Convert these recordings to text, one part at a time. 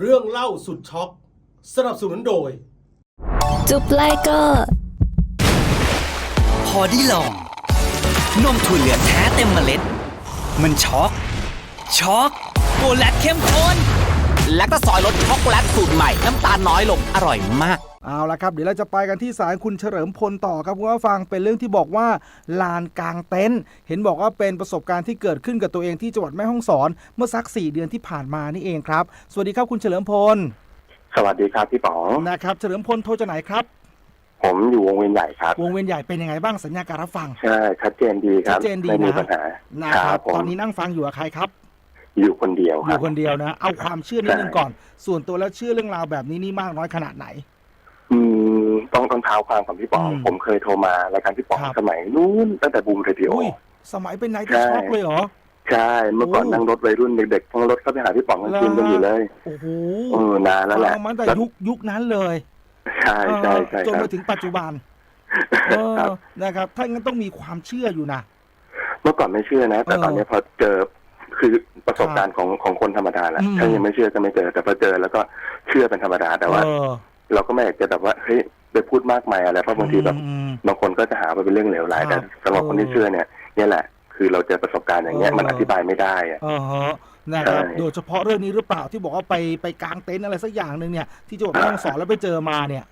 เรื่องเล่าสุดช็อก สนับสนุนโดย จุบไลเกอร์พอได้ลอง นมถั่วเหลืองแท้เต็มเมล็ด มันช็อกช็อกโกแลตเข้มข้น และก็ซอยรสช็อกโกแลตสูตรใหม่ น้ำตาลน้อยลงอร่อยมาก เอาละครับ เดี๋ยวเราจะไปกันที่สายคุณเฉลิมพลต่อครับคุณผู้ฟังเป็นเรื่องที่บอกว่าลานกลางเต็นท์เห็นบอกว่าเป็นประสบการณ์ที่เกิดขึ้นกับตัวเองที่จังหวัดแม่ฮ่องสอนเมื่อสัก 4 เดือนที่ผ่านมานี่เองครับ สวัสดีครับคุณเฉลิมพลสวัสดีครับพี่ป๋องนะครับเฉลิมพลโทรจากไหนครับผมอยู่วงเวียนใหญ่ครับ วงเวียนใหญ่เป็นยังไงบ้างสัญญาการรับฟัง ใช่ชัดเจนดีครับชัดเจนดีไม่มีนะปัญหานะครับผมตอนนี้นั่งฟังอยู่กับใครครับ อยู่คนเดียวอครัยู่บคนเดียวนะ เอาความเชื่อนิดนึงใช่ก่อน ส่วนตัวแล้วเชื่อเรื่องราวแบบนี้นี่มากน้อยขนาดไหน อืมต้องต้องเท้าความของพี่ป๋อง อืมผมเคยโทรมารายการพี่ป๋องครับ สมัยนู้นตั้งแต่บูมเรดิโอ อุ้ยสมัยเป็นไนท์ใช่ช็อกเลยเหรอ ใช่ เมื่อก่อนโอ้นั่งรถวัยรุ่นเด็กๆทั้งรถเข้าไปหาพี่ป๋องกลางคืนกันอยู่เลยโอ้โหเออนานแล้วแหละฟังมาตั้งแต่แล้วยุคยุคนั้นเลยใช่ใช่ใช่เออจนครัมาบถึงปัจจุบันเออครับ นะครับ ถ้างั้นต้องมีความเชื่ออยู่นะ เมื่อก่อนไม่เชื่อนะ แต่เออ ตอนนี้พอเจอ คือประสบการณ์ของของคนธรรมดาแหละอืม ถ้ายังไม่เชื่อก็ไม่เจอ แต่พอเจอแล้วก็เชื่อเป็นธรรมดาแต่ว่า เออเราก็ไม่อยากจะแบบว่าเฮ้ยไปพูดมากมายอะไรเพราะบางทีแบบอืม บางคนก็จะหาว่าเป็นเรื่องเหลวไหลครัแต่บสำหรับคนที่เชื่อเนี่ยเนี่ยแหละ คือเราเจอประสบการณ์อย่างเงี้ยเออมันอธิบายไม่ได้อะเออฮะนะครับใช่ โดยเฉพาะเรื่องนี้หรือเปล่าที่บอกว่าไปไปกางเต็นท์อะไรสักอย่างหนึ่งเนี่ย ที่จังหวัดแม่ฮ่องสอนแล้วไปเจอมาเนี่ย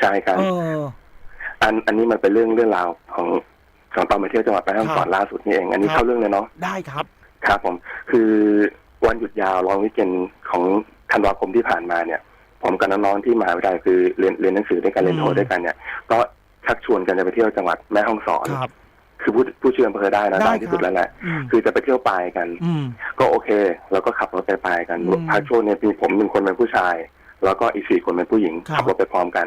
ใช่ครับ เออ อันอันนี้มันเป็นเรื่องเรื่องราวของของตอนไปเที่ยวจังหวัดแม่ฮ่องสอนครับล่าสุดนี่เอง อันนี้ครับ เข้าเรื่องเลยเนาะได้ครับ ครับผมคือวันหยุดยาวรองวิกเกนของธันวาคมที่ผ่านมาเนี่ย ผมกับน้องๆที่มหาวิทยาลัยคือเรียนเรียนหนังสือด้วยกันเรียนโทอืมด้วยกันเนี่ยก็ชักชวนกันจะไปเที่ยวจังหวัดแม่ฮ่องสอนครับคือผู้ผู้เชื่ออำเภอได้นะได้ได้ที่สุดครับแล้วแหละอืมคือจะไปเที่ยวปลายกันอืมก็โอเคเราก็ขับรถไปไปกันอืมพักช่วงเนี่ยมีผมหนึ่งคนเป็นผู้ชาย แล้วก็อีกสี่คนเป็นผู้หญิงครับขับรถไปพร้อมกัน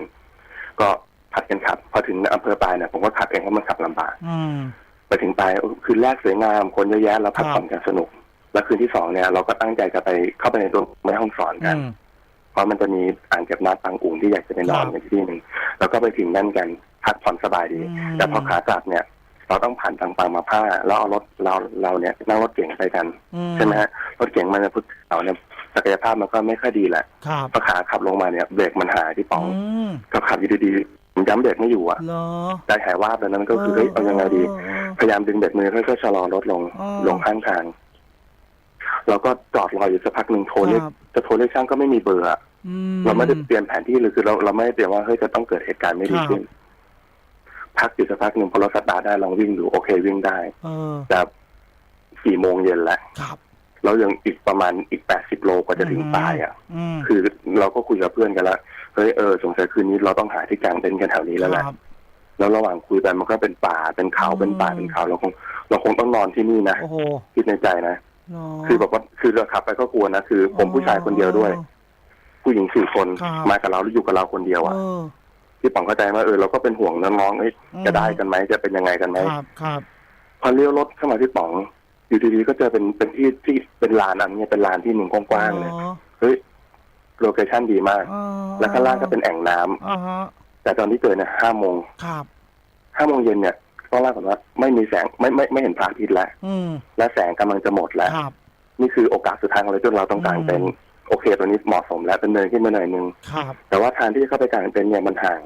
ก็ผัดกันขับ พอถึงอำเภอปลายเนี่ยผมก็ขับเองเพราะมันขับลำบากอืม ไปถึงปลายเออคืนแรกสวยงาม คนเยอะแยะแล้วพักครับผ่อนกันสนุก แล้วคืนที่สองเนี่ยเราก็ตั้งใจจะไปเข้าไปในตัวแม่ห้องสอนกันอืมเพราะมันจะมีอ่างเก็บน้ำปังอุ่งที่อยากจะไปนอนครับในที่หนึ่งแล้วก็ไปถึงนั่นกันพักผ่อนสบายดีอืมแต่พอขากลับเนี่ย เราต้องผ่านทางปางมาผ้า แล้วเอารถเราเราเนี่ยนั่งรถเก๋งไปกันอืใช่ไหมฮะรถเก๋งมันจะพุทธเขาเนี่ยศักยภาพมันก็ไม่ค่อยดีแหละครับพอขาขับลงมาเนี่ยเบรกมันหายที่ป๋องอืมก็ขับอยู่ดีๆ ผมย้ำเบรกไม่อยู่อะเหรอใจหายวาบแล้วนั้นก็คือเฮ้ยเอายังไงดีเออเออพยายามดึงเบรกมือค่อยๆชะลอรถลงอ๋อ ลงข้างทางเราก็จอดรออยู่สักพักหนึ่งโทรเรียกครับ จะโทรเรียกช่างก็ไม่มีเบอร์อะอื เราไม่ได้เตรียมแผนที่เลยคือเราเราไม่ได้เตรียมว่าเฮ้ยจะต้องเกิดเหตุการณ์ไม่ดีครับ ขึ้นพักอยู่สักพักหนึ่งพอรถสตาร์ทได้ลองวิ่งดูโอเควิ่งได้เออแต่สี่โมงเย็นแล้วครับแล้วยังอีกประมาณอีกแปดสิบโลกว่าจะถึงอืมปลายอะ อืม คือเราก็คุยกับเพื่อนกันแล้ว เฮ้ยเออสงสัยคืนนี้เราต้องหาที่กลางเต็นท์กันแถวนี้แล้วแหละครับแล้วระหว่างคุยไปมันก็เป็นป่าเป็นเขาอืมเป็นป่าเป็นเขาเราคงเราคงต้องนอนที่นี่นะโอ้โหคิดในใจนะเนาะคือแบบว่าคือเราขับไปก็กลัวนะคือ ผมผู้ชายคนเดียวด้วย ผู้หญิงสี่คนครับมากับเราแล้วอยู่กับเราคนเดียวอะเออพี่ป๋องเข้าใจว่าเออเราก็เป็นห่วงน้องๆเอ้ยอืมจะได้กันไหมจะเป็นยังไงกันไหมครับครับพอเลี้ยวรถเข้ามาพี่ป๋องอยู่ดีๆก็เจอเป็นเป็นที่ที่เป็นลานอันเนี้ยเป็นลานที่หนึ่งกว้างๆเลยอ๋อเฮ้ย โลเคชั่นดีมาก อ๋อแล้วข้างล่างก็เป็นแอ่งน้ำอ่าฮะแต่ตอนที่เกิดเนี่ยห้าโมงครับ ห้าโมงเย็นเนี่ยต้องเล่าก่อนว่าไม่มีแสงไม่ไม่ไม่เห็นพระอาทิตย์แล้ว อืมและแสงกำลังจะหมดแล้ว ครับ นี่คือโอกาสสุดท้ายของเราจนเราต้องกางอืมเต็นท์โอเคตัวนี้เหมาะสมแล้วเป็นเนินขึ้นมาหน่อยนึง ครับ แต่ว่าทางที่เข้าไปกางเต็นท์เนี่ยมันห่าง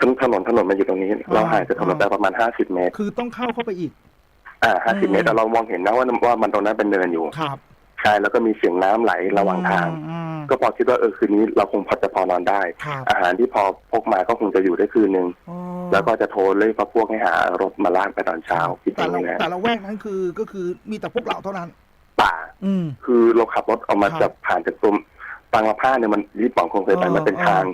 ถนนถนนถนนมันอยู่ตรงนี้ เราห่างจากถนนไปประมาณห้าสิบเมตร คือต้องเข้าเข้าไปอีก อ่าห้าสิบอืมเมตรแต่เรามองเห็นนะว่าว่ามันตรงนั้นเป็นเนินอยู่ ครับ ใช่แล้วก็มีเสียงน้ำไหลระหว่างทางอืมก็พอคิดว่าเออคืนนี้เราคงพอจะพอนอนได้ครับอาหารที่พอพกมาก็คงจะอยู่ได้คืนนึงอ๋อแล้วก็จะโทรเรียกพักพวกให้หารถมาลากไปตอนเช้าคิดอแต่ย่างละนี้นะแต่ละแวกนั้นคือก็คือมีแต่พวกเราเท่านั้น ป่าอืมคือเราขับรถออกมาครับจากผ่านจากตรงปางมะผ้าเนี่ยมันรีบป๋องคงเคยไปเออมันเป็นทาง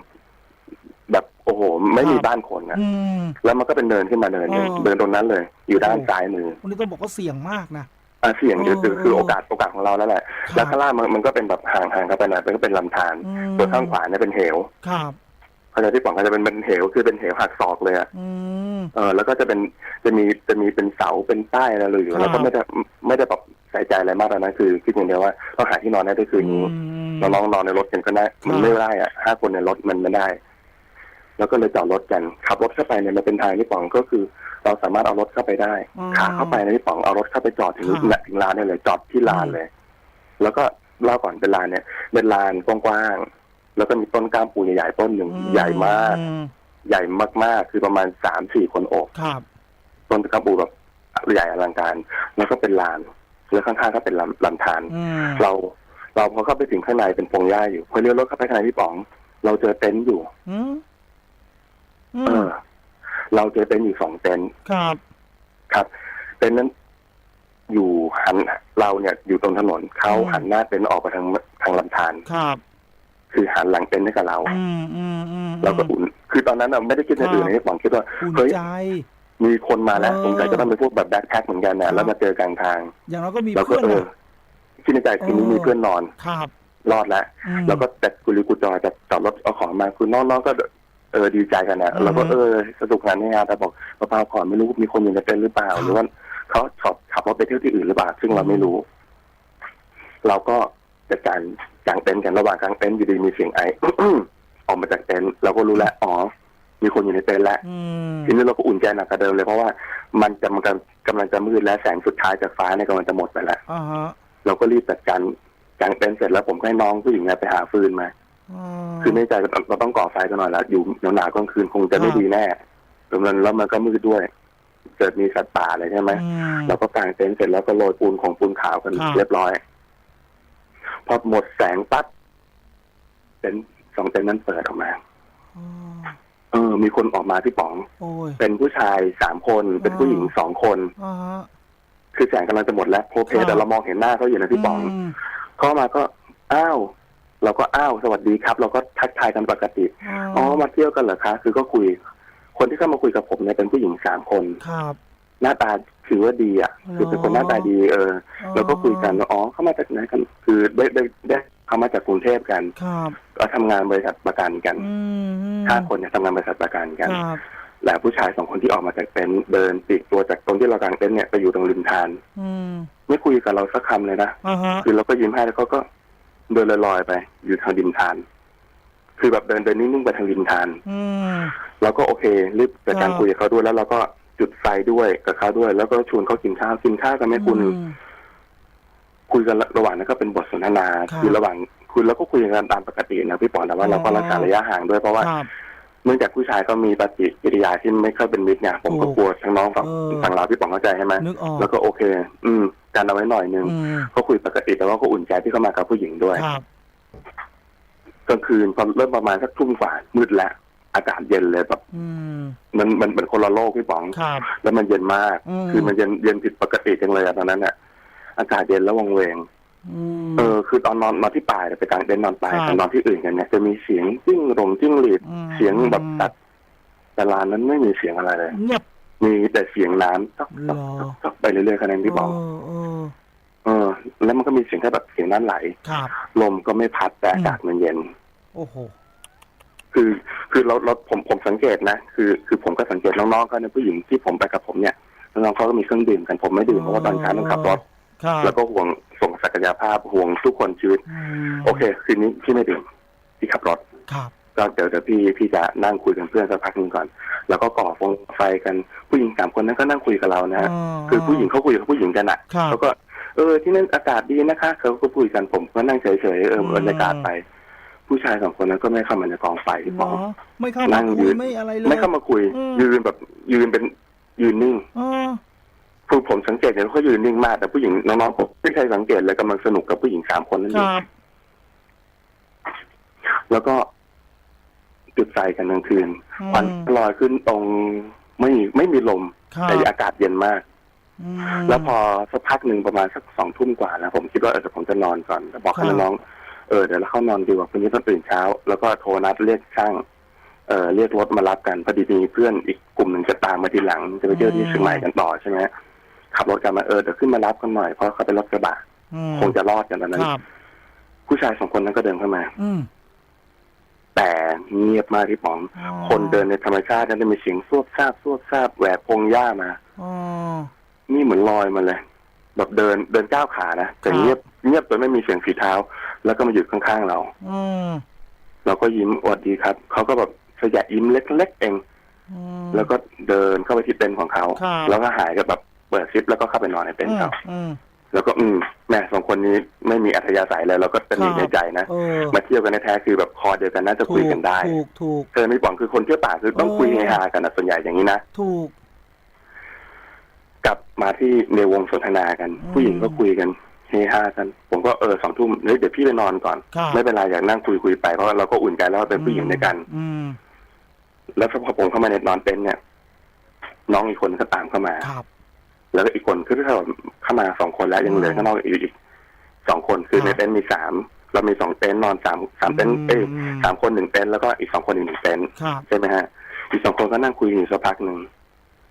แบบโอ้โห ไม่มีบ้านคนนะอืมแล้วมันก็เป็นเนินขึ้นมาเนินหนึงเออเดินตรงนั้นเลย อยู่ด้านโอ้ซ้ายมือวันนี้ต้องบอกว่าเสี่ยงมากนะ อะเสี่ยงเออคือคือคือเออโอกาสโอกาสของเราแล้วแหละครับแล้วข้างล่างมันมันก็เป็นแบบห่างห่างกันไปหน่อยมันก็เป็นลำธารอืมส่วนข้างขวาเนี่ยเป็นเหวครับเขาจะที่ป๋องก็จะเป็นเป็นเหวคือเป็นเหวหักศอกเลยอะอืมเออแล้วก็จะเป็นจะมีจะมีเป็นเสาเป็นป้ายอะไรเลยอยู่ครับแล้วก็ไม่ได้ไม่ได้แบบใส่ใจอะไรมากแล้วนะคือคิดอย่างเดียวว่าต้องหาที่นอนได้ด้วยคืนนี้อืมน้องๆนอนในรถกันก็ได้มันครับไม่ได้อะห้าคนในรถมันไม่ได้ แล้วก็เลยจอดรถกันขับรถเข้าไปเนี่ยมันเป็นทางที่ป๋องก็คือ เราสามารถเอารถเข้าไปได้อ๋อขาเข้าไปในที่ป๋องเอารถเข้าไปจอดถึงครับถึงลานได้เลยจอดที่ลานเลย แล้วก็เล่าก่อนเป็นลานเนี่ยเป็นลานกว้างๆแล้วก็มีต้นกล้ามปูใหญ่ๆต้นหนึ่งใหญ่มาก อืมใหญ่มากๆ คือประมาณสามสี่คนโอบ ครับ ต้นกล้ามปูแบบใหญ่อลังการ แล้วก็เป็นลานแล้วข้างๆก็เป็นลำลำธารอืมเรา เราพอเข้าไปถึงข้างในเป็นพงหญ้าอยู่พอเลี้ยวรถเข้าไปข้างในพี่ป๋อง เราเจอเต็นท์อยู่ อืมอื เอมอเราเจอเต็นท์อยู่สองเต็นท์ครับ ครับเต็นท์นั้นอยู่หันเราเนี่ยอยู่ตรงถนนเขาหันหน้าเต็นท์ออกไปทางทางลำธารครับ คือหันหลังเต็นท์ให้กับเราอืมอืมอืมเราก็อุ่น คือตอนนั้นเราไม่ได้คิดอย่างอื่นนะพี่ป๋องคิดว่าอุ่นเฮ้ยใจ มีคนมาแล้วเออ สงสัยจะต้องเป็นพวกแบบแบ็คแพ็คเหมือนกันครันะบแล้วมาเจอกลางทางอย่างเราก็มีเราก็เพื่อนเอออะคิดในใจคืนนี้เออ มีเพื่อนนอน ครับรอดแล้ว อืม แล้วก็แต่กุลีกุจอยจะจอดรถเอาของมาคือน้องๆก็เออดีใจกันนะอือฮึเราก็เออสนุกงานนี่งานแต่บอกเปล่าๆก่อนไม่รู้มีคนอยู่ในเต็นท์หรือเปล่าครับหรือว่าเขาขับขับรถไปเที่ยวที่อื่นหรือเปล่าซึ่งเราไม่รู้ เราก็จัดการกางเต็นท์กันระหว่างกางเต็นท์อยู่ดีมีเสียงไอออกมาจากเต็นท์เราก็รู้แล้วอ๋อ มีคนอยู่ในเต็นท์แล้วอืมทีนี้เราก็อุ่นใจหนักกว่าเดิมเลยเพราะว่ามันจะมันกำลังกำลังจะมืดและแสงสุดท้ายจากฟ้าเนี่ยกำลังจะหมดไปแล้วอ่าฮะเราก็รีบจัดการกางเต็นท์เสร็จแล้วผมก็ให้น้องผู้หญิงเนี่ยไปหาฟืนมาอ่า คือในใจเราเราต้องก่อไฟกันหน่อยแล้วอยู่หนาวๆกลางคืนคงจะไม่ครับดีแน่แล้วมันแล้วมันก็มืดด้วย เกิดมีสัตว์ป่าอะไรใช่ไหมอืมเราก็กางเต็นท์เสร็จแล้วก็โรยปูนของปูนขาวกันครับเรียบร้อย พอหมดแสงปั๊บเต็นท์สองเต็นท์นั้นเปิดออกมาอ๋อเออ มีคนออกมาที่ป๋องโอ้ยเป็นผู้ชายสามคน เป็นผู้หญิงอ๋อสองคนอ่าฮะคือแสงกำลังจะหมดแล้วโพเพครับแต่เรามองเห็นหน้าเขาอยู่นะพี่ป๋องมเข้ามาก็ อ้าว เราก็อ้าวสวัสดีครับ เราก็ทักทายกันปกติอ๋อมาเที่ยวกันเหรอคะ คือก็คุย คนที่เข้ามาคุยกับผมเนี่ยเป็นผู้หญิงสามคนครับหน้าตาถือว่าดีอะเหรอคือเป็นคนหน้าตาดี เออ แล้วก็คุยกันว่าอ๋อเขามาจากไหนกัน คือได้ได้ได้เขามาจากกรุงเทพกันครับก็ทำงานบริษัทประกันกันอืมห้าคนเนี่ยทำงานบริษัทประกันกันครับแล้วผู้ชายสองคนที่ออกมาจากเต็นท์เดินปลีกตัวจากตรงที่เรากางเต็นท์เนี่ยไปอยู่ตรงริมทานอืมไม่คุยกับเราสักคำเลยนะอ่าฮะคือเราก็ยิ้มให้แล้วเขาก็ เดินลอยๆไป อยู่ทางริมทาน คือแบบเดินเดินนิ่งๆไปทางริมทาน อืม เราก็โอเครีบจัดการครับคุยกับเขาด้วยแล้วเราก็จุดไฟด้วยกับเขาด้วย แล้วก็ชวนเขากินข้าวกินข้าวกันไหมคุณอืมคุยกันระหว่างนั้นก็เป็นบทสนทนาครับคือระหว่างคุยแล้วก็คุยกันตามปกตินะพี่ปอนแต่ว่าเราก็อ๋อรักษาระยะห่างด้วยเพราะว่า ครับ เนื่องจากผู้ชายก็มีปฏิกิริยาที่ไม่ค่อยเป็นมิตรเนี่ยผมก็ถูกกลัวทั้งน้องฝั่งเออฝั่งเราพี่ปองเข้าใจใช่ไหมนึกออกแล้วก็โอเค อืมการเอาไว้หน่อยนึงอืมก็คุยปกติแต่ว่าก็อุ่นใจที่เข้ามากับผู้หญิงด้วยครับกลางคืนพอเริ่มประมาณสักทุ่มกว่ามืดแล้วอากาศเย็นเลยแบบอืมมันมันเป็นคนละโลกพี่ป๋องครับแล้วมันเย็นมากอืมคือมันเย็นเย็นผิดปกติจังเลยอะตอนนั้นอะอากาศเย็นแล้ววังเวงอืม เออคือตอนนอนนอนที่ป่าเนี่ยไปกลางเต็นท์นอนป่าครับแต่นอนที่อื่นกันเนี่ยจะมีเสียงจิ้งหลงจิ้งหรีดอืมเสียงแบบสัตว์แต่ลานนั้นไม่มีเสียงอะไรเลยเงียบมีแต่เสียงน้ำต๊อกต๊อกหรอต๊อกต๊อกไปเรื่อยๆคะแนนพี่บอกเออเออเออ แล้วมันก็มีเสียงแค่แบบเสียงน้ำไหลครับลมก็ไม่พัดแต่อากาศมันเย็น โอ้โหคือคือเราเราผมผมสังเกตนะคือคือผมก็สังเกตน้องๆเขาเนี่ยผู้หญิงที่ผมไปกับผมเนี่ยน้องๆเขาก็มีเครื่องดื่มกันผมไม่ดื่มเพราะว่าตอนเช้าต้องขับรถครับแล้วก็ห่วงส่ง ศักยภาพห่วงทุกคนชีวิตอืมโอเค คืนนี้พี่ไม่ดื่มพี่ขับรถครับก็เดี๋ยวเดี๋ยวพี่พี่จะนั่งคุยกับเพื่อนสักพักหนึงก่อน แล้วก็ก่อฟงไฟกันผู้หญิงสามคนนั้นก็นั่งคุยกับเรานะฮะคือผู้หญิงเขาคุยกับผู้หญิงกันอะครับเขาก็เออที่นั่นอากาศดีนะคะเขาก็คุยกันผมก็นั่งเฉยๆเอออืมบรรยากาศไป ผู้ชายสองคนนั้นก็ไม่เข้ามาในกองไฟพี่เหปรอองไม่เข้านั่มางคุยืยนไม่อะไรเลยไม่เข้ามาคุยอืมยืนแบบยืนเป็นยืนนิ่งอ๋อ คือผมสังเกตเห็นเขายืนนิ่งมากแต่ผู้หญิงน้องๆผมไม่เคยสังเกตเลยกำลังสนุกกับผู้หญิงสามคนนั่นคเองรับ แล้วก็จุดไฟกันกลางคืนอืม ควันลอยขึ้นตรงไม่ไม่มีลม ครับแต่อากาศเย็นมาก อืมแล้วพอสักพักหนึ่งประมาณสักสองทุ่มกว่าแล้วผมคิดว่าเออเดี๋ยวผมจะนอนก่อนแต่บอกให้ครับน้องๆเออเดี๋ยวเราเข้านอนดีกว่าพรุ่งนี้ต้องตื่นเช้า แล้วก็โทรนัดเรียกช่างเออเรียกรถมารับกันพอดีมีเพื่อนอีกกลุ่มหนึ่งจะตามมาทีหลัง จะไปเที่ยวที่เชียงใหม่กันต่อใช่ไหม ขับรถกันมาเออเดี๋ยวขึ้นมารับกันหน่อยเพราะเขาเป็นรถกระบะอืมคงจะรอดกันตอนนั้น ครับ ผู้ชายสองคนนั้นก็เดินเข้ามา อืม แต่เงียบมากที่ป๋อง อ๋อ คนเดินในธรรมชาตินั้นจะมีเสียงซวบซาบซวบซาบแหวกพงหญ้ามา อ๋อ นี่เหมือนลอยมาเลย แบบเดินเดินก้าวขานะแต่ครับ เงียบเงียบโดยไม่มีเสียงฝีเท้า แล้วก็มาหยุดข้างๆเรา อืมเราก็ยิ้มสวัสดีครับ เขาก็แบบสยะยิ้มเล็กๆเอง อืม แล้วก็เดินเข้าไปที่เต็นท์ของเขา ครับ แล้วก็หายกับแบบ เปิดซิปแล้วก็เข้าไปนอนในเต็นท์เขาอืม แล้วก็อืมแม่สองคนนี้ไม่มีอัธยาศัยเลยเราก็ตะหนิในใจนะเออ มาเที่ยวกันแท้ๆคือแบบคอเดียวกันน่าจะคุยกันได้ถูกถูกเธอไม่บอกคือคนเที่ยวป่าคือต้องเออ คุยเฮฮากันนะส่วนใหญ่อย่างนี้นะถูก กลับมาที่ในวงสนทนากัน อืมผู้หญิงก็คุยกันเฮฮากัน ผมก็เออสองทุ่มเฮ้ยเดี๋ยวพี่ไปนอนก่อน ครับ ไม่เป็นไรอยากนั่งคุยคุยไปเพราะว่าเราก็อุ่นใจแล้วว่าเป็นผู้หญิงด้วยกัน อืม แล้วพอผมเข้ามาในนอนเต็นท์เนี่ย น้องอีกคนก็ตามเข้ามา ครับ แล้วก็อีกคนคือถ้าเข้ามาสองคนแล้วยังเหลือข้างนอกอีกอีกสองคนคือครับในเต็นท์มีสามเรามีสองเต็นท์นอนสามสามเต็นท์เอ้ยอืมสามคนหนึ่งเต็นท์แล้วก็อีกสองคนอีกหนึ่งเต็นท์ครับใช่ไหมฮะอีกสองคนก็นั่งคุยอยู่สักพักหนึ่ง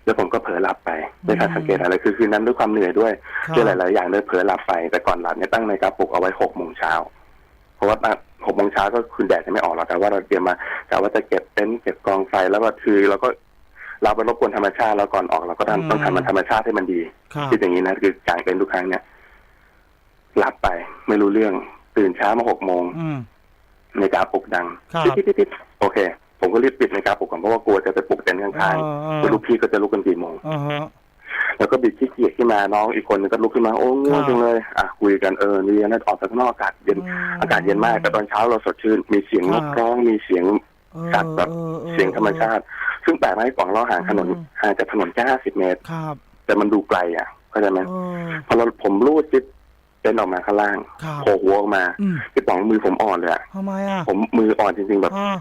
แล้วผมก็เผลอหลับไปไม่ทันสังเกตอะไรคือคืนนั้นด้วยความเหนื่อยด้วยครับด้วยหลาย ๆ อย่างเลยเผลอหลับไปแต่ก่อนหลับเนี่ยตั้งในาฬิกาปลุกเอาไว้หกโมงเช้าเพราะว่าหกโมงเช้าก็คืนแดดจะไม่ออกหรอกแต่ว่าเราเตรียมมาแต่ว่าจะเก็บเต็นท์เก็บกองไฟแล้วก็คือเราก็ เราไปรบกวนธรรมชาติแล้วก่อนออกเราก็อืมทำต้องทำมันธรรมชาติให้มันดีครับคิดอย่างนี้นะคือกลางเต็นท์ทุกครั้งเนี่ยหลับไปไม่รู้เรื่อง ตื่นเช้ามาหกโมงอืมในาฬิกาปลุกดังครับติ๊ดติ๊ดติ๊ดโอเค ผมก็รีบปิดในาฬิกาปลุกก่อนเพราะว่ากลัวจะไปปลุกเต็นท์ข้างเออเออๆไม่รู้พี่ก็จะลุกกันกี่โมงอ่าฮะแล้วก็บิดขี้เกียจขึ้นมาน้องอีกคนนึงก็ลุกขึ้นมาโอ้ง่วงครับจังเลยอะคุยกันเออนี่นะออกไปข้างนอกอากาศเย็นอากาศเย็นมากแต่ตอนเช้าเราสดชื่น มีเสียงนกครับร้องมีเสียงเออ สัตว์แบบออออเสียงธรรมชาติ ซึ่งแปลกไหมกล่องเราห่างถนนอืมห่างจากถนนแค่ห้าสิบเมตรครับ แต่มันดูไกลอะเข้าใจไหมเออพอเราผมรูดจิ๊บเต้นออกมาข้างล่างครับโผล่หัวออกมาอืมพี่ป๋องมือผมอ่อนเลยอะทำไมอะผมมืออ่อนจริงๆแบบอ่า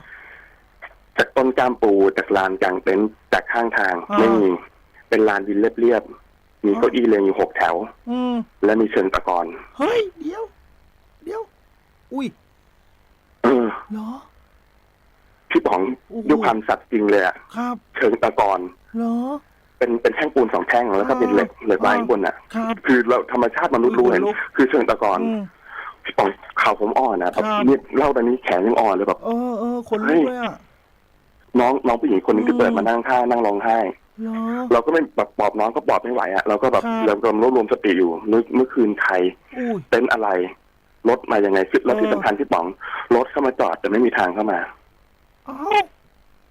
จากต้นกล้ามปูจากลานกลางเต็นท์จากข้างทางอ่าไม่มี เป็นลานดินเรียบๆมีเก้าอี้เรียงอยู่หกแถวอืมและมีเชิงตะกอนเฮ้ย เดี๋ยว เดี๋ยว อุ้ยเออเหรอ พี่ป๋องโอ้โห ด้วยความสัตย์จริงเลยอะครับเชิงตะกอนเหรอ เป็นเป็นแท่งปูนสองแท่งแล้วก็เป็นเหล็กเหล็กไว้ข้างบนอะครับ คือเราธรรมชาติมนุษย์รู้เห็นขนลุกคือเชิงตะกอนอืม พี่ป๋องเข่าผมอ่อนนะแบบครับเนี่ยเล่าตอนนี้แขนยังอ่อนเลยแบบ เออเออคนเฮ้ลุกยเลยอะ น้องน้องผู้หญิงคนนึงอืที่มเปิดมานั่งท่านั่งร้องไห้ เหรอ เราก็ไม่แบบปลอบน้องก็ปลอบไม่ไหวอะเราก็แบบครับ เรากำลังรวบรวมสติอยู่เมื่อเมื่อคืนใครอุ้ย เต็นท์อะไรรถมายังไงคือแล้วที่เออ สำคัญพี่ป๋องรถเข้ามาจอดแต่ไม่มีทางเข้ามาเอ้า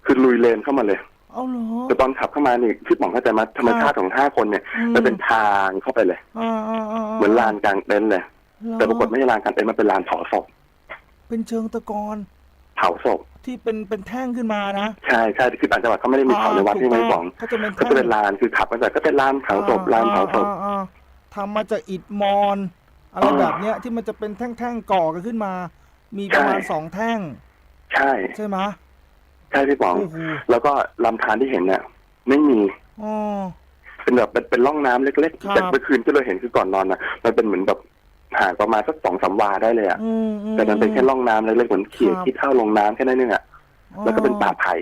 คือลุยเลนเข้ามาเลยเอาเหรอ แต่ตอนขับเข้ามานี่พี่ป๋องเข้าใจไหมธรรมชาติของห้าคนเนี่ยอืมจะเป็นทางเข้าไปเลย อ่าอ่าอ่าเหมือนลานกลางเต็นท์เลย เหอแต่ปรากฏไม่ใช่ลานกลางเต็นท์มันเป็นลานเผาศพเป็นเชิงตะกอนเผาศพที่เป็นเป็นแท่งขึ้นมานะใช่ใช่คือต่างจังหวัดเขาไม่ได้มีเผาในวัดที่ไม่ป๋องเขาจะเป็นเขาจะเป็นลานคือขับมาจากก็เป็นลานเผาศพลานเผาศพ อ่อ่อ่าทำมาจากอิฐมอนอะไรอ่าแบบเนี้ยที่มันจะเป็นแท่งๆก่อกันขึ้นมา มีประมาณใช่ สองแท่ง ใช่ ใช่ไหมใช่พี่ป๋องโอ้โหแล้วก็ลำธารที่เห็นเนี่ยไม่มีอ๋อเป็นแบบเป็นเป็นร่องน้ำเล็กครับ ๆแต่เมื่อคืนที่เราเห็นคือก่อนนอนนะมันเป็นเหมือนแบบห่างประมาณสักสองสามวาได้เลยอะอืมอืมแต่มันเป็นแค่ร่องน้ำเล็กๆเหมือนเขี่ยครับ ขี้เท่าลงน้ำแค่นั้นเองอะแล้วก็เป็นป่าไผ่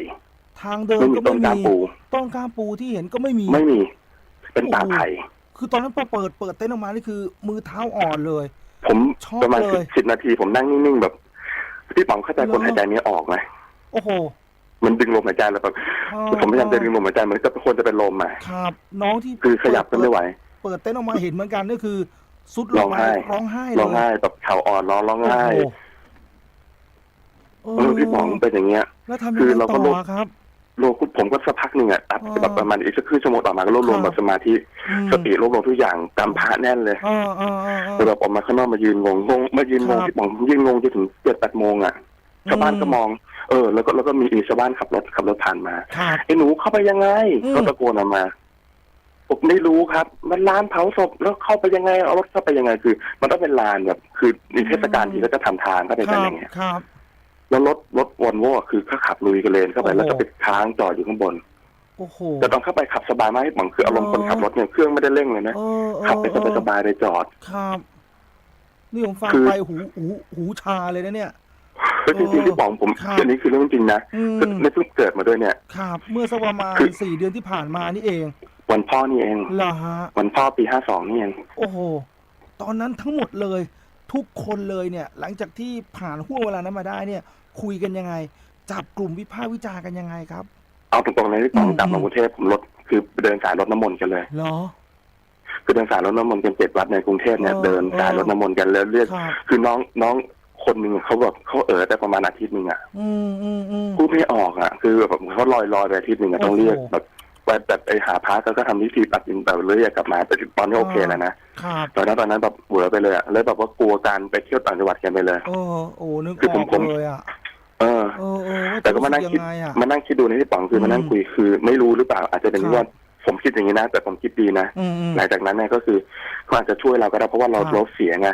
ทางเดินไม่มีก็ต้ไม่นกล้ามมี ปูต้นกล้ามปูที่เห็นก็ไม่มี ไม่มี เป็นป่าไผ่คือตอนนั้นพอเปิดเปิดเต้นท์ออกมานี่คือ มือเท้าอ่อนเลย ผมช็อกประมาณเลสิยบสิบนาทีผมนั่งนิ่งๆแบบพี่ป๋องเข้าใจคนเหรอหายใจไม่ออกไหมโอ้โห มันดึงลมหายใจแล้วแบบอ๋อ ผมพยายามจะดึงลมหายใจเหมือนกับควรจะเป็นลมอะครับน้องที่คือขยับกันไม่ไหวเปิดเต้นท์ออกมาเห็นเหมือนกันก็คือสุดลร้องงไปไห้ร้องไห้เลยร้องไห้แบบเข่าอ่อนร้องร้องไห้โอ้โหเออพี่ป๋องเป็นอย่างเงี้ย แล้วทำยังคือไงเราก็ ต่ลุอกครับ โลกุผมก็สักพักหนึ่งอะตัดอ๋อแบบประมาณอีกสักครึ่งชั่วโมงต่อมาก็รวบรวมครับ แบบสมาธิอืมสติรวบรวมทุกอย่างกำพระแน่นเลยอ่าอ่าอ่าอ่าแต่แบบออกมาข้างนอกมายืนงงงงมายืนงงครับ พี่ป๋องยืนงงจนถึงเจ็ดแปดโมงอะ ชาวบ้านก็มอง เออ แล้วก็แล้วก็มีมีชาวบ้านขับรถขับรถผ่านมาครับไอ้หนูเข้าไปยังไงอืมเขาตะโกนออกมาผมไม่รู้ครับ มันลานเผาศพแล้วเข้าไปยังไงเอารถเข้าไปยังไงคือ มันต้องเป็นลานแบบคือในเทศกาลที่ก็จะทำทางเข้าไปคกันรัอบย่างเงี้ยครับ แล้วรถรถวอลโว่คือเขาขับลุยกันเลนเข้าไปโอ้โหแล้วก็ไปค้างจอดอยู่ข้างบนโอ้โหแต่ตอนเข้าไปขับสบายมากพี่ป๋องคืออารมณ์คนขับรถเนี่ยเครื่องไม่ได้เร่งเลยนะเออเออขับไปสบายสบายๆไปจอดครับนี่ผมฟังคือไปหูหูหูชาเลยนะเนี่ย แล้วจริงๆพี่ป๋องผมครับ อันนี้คือเรื่องจริงนะอืมไม่เพิ่งเกิดมาด้วยเนี่ย ครับเมื่อสักประมาณคือสี่เดือนที่ผ่านมานี่เองวันพ่อนี่เอง เหรอฮะ วันพ่อปีห้าสองนี่เองโอ้โห ตอนนั้นทั้งหมดเลย ทุกคนเลยเนี่ย หลังจากที่ผ่านห่วงเวลานั้นมาได้เนี่ย คุยกันยังไง จับกลุ่มวิพากษ์วิจารณ์กันยังไงครับเอาตรงๆเลยพี่ป๋องอืมกลับมากรุงเทพผมรถคือเดินสายรถน้ำมนต์กันเลย เหรอ คือเดินสายรถน้ำมนต์กันเจ็ดวัดในกรุงเทพเนี่ยเออเดินสายรถน้ำมนต์กันแล้วเรียกครับ คือน้องน้อง คนหนึ่งเขาแบบเขาเออแต่ประมาณอาทิตย์หนึ่งอะอืมอืมอืมพูดไม่ออกอะ คือแบบเขาลอยลอยไปอาทิตย์หนึ่งอะต้องเรียกโอ้โหแบบแบบแบบไปหาพระแล้วก็ทำพิธีตัดสินแบบเลยอยากกลับมาแต่ตอนนี้โอเคแล้วนะครับตอนนั้นตอนนั้นแบบเบื่อไปเลยอะเลยแบบว่ากลัวการไปเที่ยวต่างจังหวัดกันไปเลยเออโอ้นึกคืออผอมกผมเลยอะเออเออเออว่าแต่จะก็รู้มาสึนั่กงยัคิดงไงอะมานั่งคิดดูในที่ป๋องคืออืมมานั่งคุยคือ ไม่รู้หรือเปล่าอาจจะเป็นครับว่าผมคิดอย่างนี้นะ แต่ผมคิดดีนะอืมอืมหลังจากนั้นเนี่ยก็คือเขาอาจจะช่วยเราก็ได้เพราะว่าเราครับเราเสียไง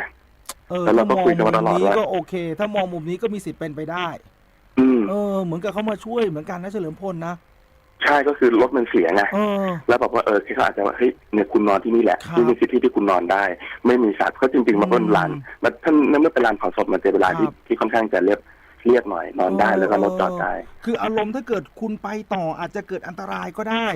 เออแล้วเราก็คุยกันมาตลอดถ้มงมุมนี้ว่า ก็โอเค ถ้ามองมุมนี้ก็มีสิทธิ์เป็นไปได้ อืม เออ เหมือนกับเขามาช่วยเหมือนกันนะเฉลิมพลนะใช่ก็คือรถมันเสียไงเออ แล้วแบบว่าเออเขาอาจจะว่าเฮ้ยเนี่ยคุณนอนที่นี่แหละครับที่นี่คือที่ที่คุณนอนได้ ไม่มีสัตว์ก็จริงๆมันเป็นอืมลานมันท่านนั่นไม่เป็นลานเผาศพมันเป็นเวลานที่ครับ ที่ค่อนข้างจะเรียบเรียบหน่อยนอนได้เออแล้วก็รถจอดได้ คืออารมณ์ถ้าเกิดคุณไปต่ออาจจะเกิดอันตรายก็ได้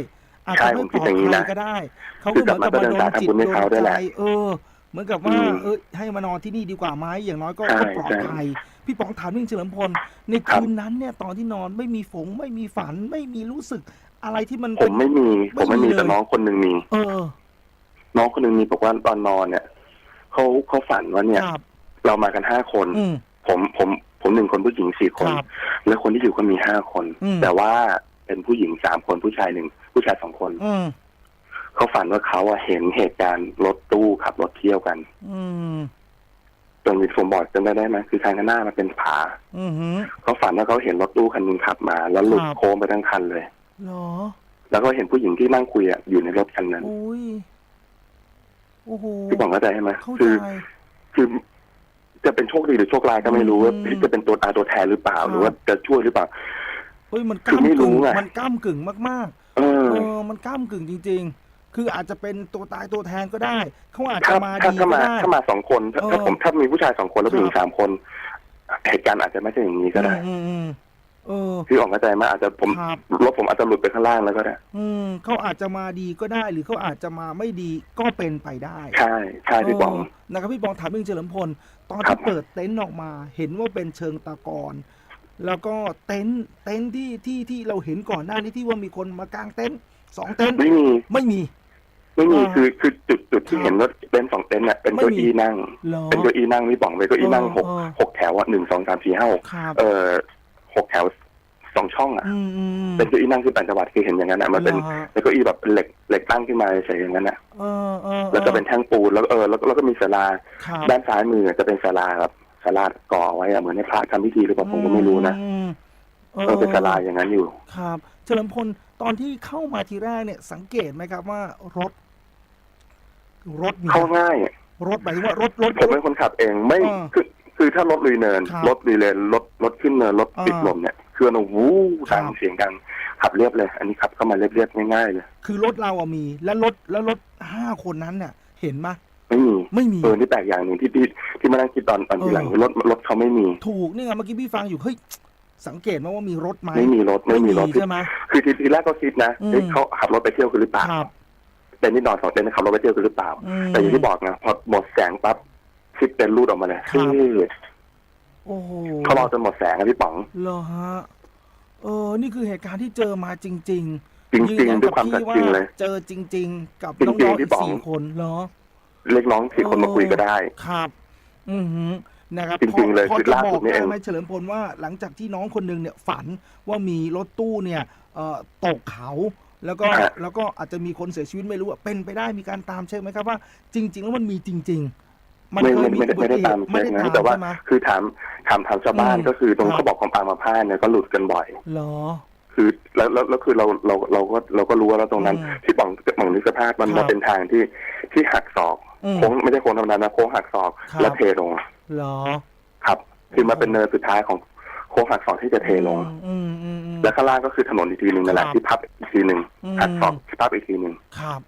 อาจใช่จะไม่ผมปคิลดอดอย่างนี้ภัยนะก็ได้เขาคืก็อเหกลัมืบอนมากับก็มาเดินโดสายนทำบุจิตญให้โดเขานด้วยใจแหละเออ เหมือนกับว่าอืมเออให้มานอนที่นี่ดีกว่าไหมอย่างน้อยก็ใช่ก็ปลอดใช่ภัยพี่ป๋องถามเรื่องเฉลิมพลในครับคืนนั้นเนี่ยตอนที่นอนไม่มีฝงไม่มีฝันไม่มีรู้สึกอะไรที่มันผเป็มนไม่มีผมไม่มีไม่มีเลยแต่น้องคนหนึ่งมี เออ น้องคนหนึ่งมีบอกว่าตอนนอนเนี่ยเขาเขาฝันว่าเนี่ยครับเรามากันห้าคนอืมผมผมผมหนึ่งคนผู้หญิงสี่คนครับแล้วคนที่อยู่ก็มีห้าคนอืมแต่ว่าเป็นผู้หญิงสามคนผู้ชายหนึ่งผู้ชายสองคนอืมเขาฝันว่าเขาอะเห็นเหตุการณ์รถ ตู้ขับรถเที่ยวกันอืมตรงนี้ผมบอกจำได้ได้ไหมคือทางข้างหน้ามันเป็นผาอืมหือเขาฝันว่าเขาเห็นรถตู้คันหนึงขับมา แล้วหลุดครับโค้งไปทั้งคันเลยเหรอ แล้วก็เห็นผู้หญิงที่นั่งคุยอะอยู่ในรถคันนั้นโอ้ยโอ้โหพี่บอกเข้าใจใช่ไหมเข้าคืใจคือจะเป็นโชคดีหรือโชคร้ายก็ไม่รู้อืมว่าจะเป็นตัวตาตัวแทนหรือเปล่าครับหรือว่าจะช่วยหรือเปล่าเฮ้ยมันคือไม่ก้ามรู้กึ่งไงมันก้ามกึ่งมากเอๆอเออ มันก้ามกึ่งจริง ๆ คืออาจจะเป็นตัวตายตัวแทนก็ได้ เขาอาจถ้าจะมาถ้าดีถ้าก็มาได้ ถ้ามาสองคนถ้าเออ ถ้าผมถ้ามีผู้ชายสองคนแล้วผู้หญิงครับสามคนเหตุการณ์อาจจะไม่ใช่อย่างนี้ก็ได้อืมอืมเออ พี่อ๋องเข้าใจไหมอาจจะผมครับ รถผมอาจจะหลุดไปข้างล่างแล้วก็ได้ อืมเขาอาจจะมาดีก็ได้ หรือเขาอาจจะมาไม่ดีก็เป็นไปได้ใช่ใช่พี่ป๋อง เนะครับพี่ปองถามเรื่องเฉลิมพล ตอนครัที่บ เปิดเต็นท์ออกมา เห็นว่าเป็นเชิงตะกอนแล้วก็เต็นท์เต็นท์ที่ที่ที่เราเห็นก่อนหน้านี้ที่ว่ามีคนมากางเต็นท์สองเต็นท์ไม่มีไม่มี ไม่มีอ่าคือคือจุดจุดที่ครับเห็นรถเต็นท์สองเต็นท์เนี่ยเป็นไม่เก้ามีอี้นั่ง เหรอ เป็นเก้าอี้นั่งพี่ป๋องเป็นเก้าอี้นั่งเออหกเออหกแถวอะหนึ่งสองสามสี่ห้าหกครับเอ่อหกแถวสองช่องอะ อืมอืมเป็นเก้าอี้นั่งที่ต่างจังหวัดคือเห็นอย่างนั้นอะมันเป็นเหรอฮะเป็นเก้าอี้แบบเป็นเหล็กเหล็กตั้งขึ้นมาเฉยๆอย่างนั้นอะเออเออแล้วก็เป็นแท่งปูนแล้วก็เออแล้วก็แล้วก็มีศาลาครับ ด้านซ้ายมือจะเป็นศาลาครับศาลาก่อไว้อะเหมือนในพระทำพิธีหรือเปล่าผมก็ไม่รู้นะอืมเออเป็นศาลาอย่างนั้นอยู่ ครับเฉลิมพลตอนที่เข้ามาทีแรกเนี่ย สังเกตไหมครับว่ารถ รถมีเข้าง่ายรถหมายถึงว่ารถรถ ผมเป็นคนขับเองไม่อ่าคือคือถ้ารถลุยเนิน ครับรถลุยเลนรถรถขึ้นเนินรถติดอ่าลมเนี่ยคือมันวู้ครับดังเสียงดังขับเรียบเลย อันนี้ขับเข้ามาเรียบๆง่ายๆเลยคือรถเราอะมี แล้วรถแล้วรถห้าคนนั้นเนี่ย เห็นไหมยไม่มีไม่มี เออที่แปลกอย่างหนึ่งที่ที่ที่มานั่งคิดตอนตอนทีหลังเออคือรถรถเขาไม่มี ถูกนี่ไงเมื่อกี้พี่ฟังอยู่เฮ้ย สังเกตไหมว่ามีรถไหมไม่มีรถไม่มีรถ ใช่ไหมคือทีทีแรกก็คิดนะอืมเฮ้ยเขาขับรถไปเที่ยวกันหรือเปล่าครับเป็นนิดหน่อยสองเต็นท์ขับรถไปเที่ยวกันหรือเปล่าอืมแต่อย่างที่บอกนะพอหมดแสงปั๊บคลิปเต็นท์รูดออกมาเลยครับเฮ้ยโอ้โหเขารอจนหมดแสงอะพี่ป๋องเหรอฮะเออ นี่คือเหตุการณ์ที่เจอมาจริง ๆ จริงยืนจริงยันด้วยกับความสัตพี่ย์ว่าจริงเลย เจอจริง ๆ กับจริงๆน้องๆพี่อีกป๋องสี่คนเหรอเรียกน้องสี่คนมาคุยก็ได้ ครับ อือหือ นะครับจริงๆเลยพอคือจะล่าบสุอกดนี่ได้เองไหมเฉลิมพลว่าหลังจากที่น้องคนหนึงเนี่ยฝันว่ามีรถตู้เนี่ยเอ่อตกเขา แล้วก็ฮะแล้วก็อาจจะมีคนเสียชีวิตไม่รู้อะเป็นไปได้มีการตามเช็คไหมครับว่า จริง ๆ แล้วมันมีจริง ๆ มันไม่เคยไม่มีไม่ได้อุบัไม่ติได้เหตามตุไม่เช็คได้นะ ตามแต่ว่าใช่ไหม คือถามถามถามชาวบ้านอืมก็คือตรงครับ เขาบอกของปางมาผ้าเนี่ยก็หลุดกันบ่อย เหรอ คือแล้วแล้วแล้วคือเราเราเราก็เราก็รู้ว่าแล้วตรงนั้น อืมที่ป๋องป๋องนึกสภาพมันครับมันเป็นทางที่ที่หักศอกอืมโค้งไม่ใช่โค้งธรรมดานะโค้งหักศอกครับ แล้วเทลงเหรอ ครับ คือมาเป็นเนินสุดท้ายของโค้งหักศอกที่จะเทลง อืมอืมอืม แล้วข้างล่างก็คือถนนอีกทีหนึ่งนั่นแหละครับที่พับอีกทีหนึ่งอืม หักศอกที่พับอีกทีหนึ่ง ครับ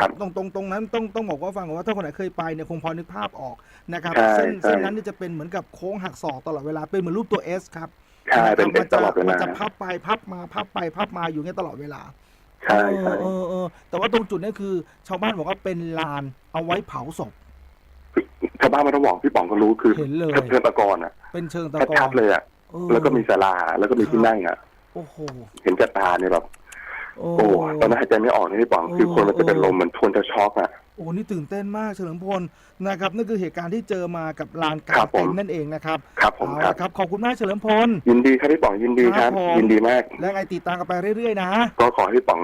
ครับ ตรงตรงตรงนั้นต้องต้องบอกว่าฟังก่อนว่าถ้าคนไหนเคยไปเนี่ยคงพอนึกภาพออกนะครับใช่เส้นใช่เส้นนั้นเนี่ยจะเป็นเหมือนกับโค้งหักศอกตลอดเวลาเป็นเหมือนรูปตัวเอสครับใช่เป็นมัเอ็นตลอดเวมัลาจะพับไปพับมาพับไปพับมาอยู่เงี้ยตลอดเวลา ใช่ใช่ เออเออเออแต่ว่าตรงจุดนี้คือ ชาวบ้านบอกว่าเป็นลานเอาไว้เผาศพชาวบ้านไม่ต้องบอกพี่ป๋องก็รู้คือเห็นเลย เชิญตะกอนอะเป็นเชิงตะกอชัดนๆเลยอะเออแล้วก็มีศาลาแล้วก็มีที่นั่งอะ โอ้โหเห็นกระตาเนี่ยแบบโอ้โอ้ตอนนั้นหายใจไม่ออกนะพี่ป๋องโอ้คือคนมันจะเป็นโอ้ลมเหมือนทนจะช็อกอะ โอ้นี่ตื่นเต้นมากเฉลิมพลนะครับนั่นคือเหตุการณ์ที่เจอมากับลานกาครัรบผม เต็นท์นั่นเองนะครับครับผมเอาครับ ละครับขอบคุณมากเฉลิมพล ยินดีครับพี่ป๋องยินดีคครัรับบ ผม ยินดีมาก และไงติดตามกันไปเรื่อยๆนะก็ขอให้พี่ป๋อง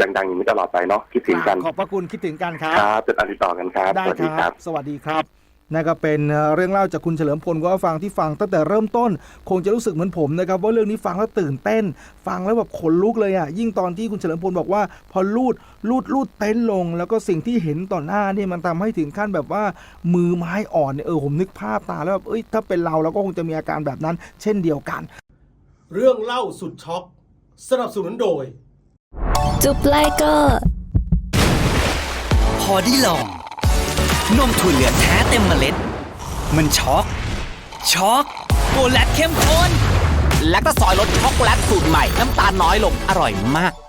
ดังๆอย่างนี้ตลอดไปเนาะคิดถึงกันขอบพระคุณคิดถึงกันครับ ครับจะติดต่อกันครับได้สวัสคดีรัครับ บ สวัสดีครับ นั่นก็เป็นเอ่อเรื่องเล่าจากคุณเฉลิมพลก็ฟังที่ฟังตั้งแต่เริ่มต้น คงจะรู้สึกเหมือนผมนะครับว่าเรื่องนี้ฟังแล้วตื่นเต้น ฟังแล้วแบบขนลุกเลยอะยิ่งตอนที่คุณเฉลิมพลบอกว่า พอลูดลูดลูดเต็นท์ลง แล้วก็สิ่งที่เห็นต่อหน้านี่มันทำให้ถึงขั้นแบบว่ามือไม้อ่อนเนี่ยเออผมนึกภาพตามแล้วแบบเอ้ยถ้าเป็นเราเราก็คงจะมีอาการแบบนั้น เช่นเดียวกัน เรื่องเล่าสุดช็อกสนับสนุนโดยจุบไลเกอร์พอได้ลอง นมถั่วเหลืองแท้เต็มเมล็ด มันช็อก ช็อกโกแลตเข้มข้น และก็ซอยรสช็อกโกแลตสูตรใหม่น้ำตาลน้อยลงอร่อยมาก